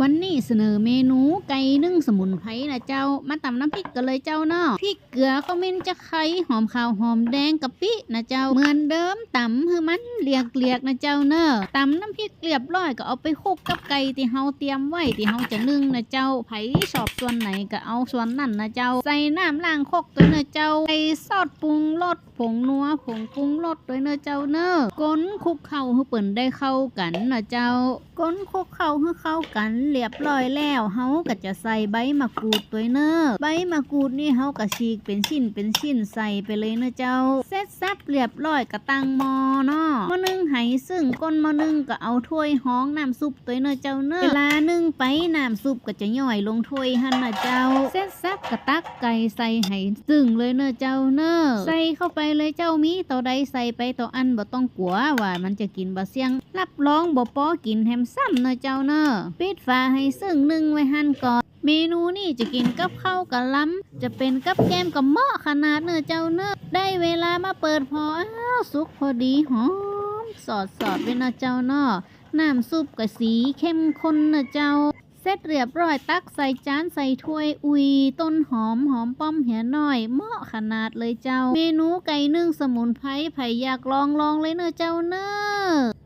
วันนี้เสนอเมนูไก่นึ่งสมุนไพรนะเจ้า มาตำน้ำพริกกันเลยเจ้าเนาะพริกเกลือข้าวเม่นจะไข่หอมขาวหอมแดงกะปินะเจ้าเหมือนเดิมตำให้มันเลียกเลียกๆนะเจ้าเนอะตำน้ำพริกเรียบร้อยก็เอาไปคลุกกับไก่ที่เฮาเตรียมไว้ที่เฮาจะนึ่งนะเจ้าไผชอบส่วนไหนก็เอาส่วนนั้นนะเจ้า ใส่น้ำล้างคกตัวเนอะเจ้าใส่ซอสปรุงรสผงนัวผงปรุงรสด้วเนอะเจ้าเนอะก้นคลุกเข้าให้เปิ่นได้เข้ากันนะเจ้าก้นคลุกเข้าให้เข้ากันเรียบร้อยแล้วเฮาก็จะใส่ใบมะกรูดตัวเนอะใบมะกรูดนี่เฮาก็ฉีกเป็นชิ้นเป็นชิ้นใส่ไปเลยเนอะเจ้า เสร็จสับเรียบร้อยก็ตั้งมอเนาะหม้อนึ่งไห ซึ่งก้นหม้อนึ่งก็เอาถ้วยห้องน้ำซุปตัวเนอเจ้าเนอเวลานึ่งไปน้ำซุปก็จะย่อยลงถ้วยหั่นนะเจ้าเสร็จสับก็ตักไก่ใส่ให้ซึ่งเลยเนอเจ้าเนอใส่เข้าไปเลยเจ้ามีต่อใดใส่ไปต่ออันบ่ต้องกลัวว่ามันจะกินบ่เสี่ยง รับรองบ่ปอกินแฮมซ้ำเนอเจ้าเนอปิดฝาให้ซึ่งนึ่งไว้หั่นก่อนเมนูนี่จะกินกับข้าวกับล้ำจะเป็นกับแกมกับเหมาะขนาดเนอเจ้าเนอได้เวลามาเปิดพออ้าวสุกพอดีหอม สอดสอดไว้เนอะเจ้าเนอะน้ำซุปกะสีเข้มข้นเนอะเจ้า เสร็จเรียบร้อยตักใส่จานใส่ถ้วยอุยต้นหอมหอมป้อมเหียหน่อยเหมาะขนาดเลยเจ้า เมนูไก่นึ่งสมุนไพรไผ่อยากลองลองเลยเนอะเจ้าเนอะ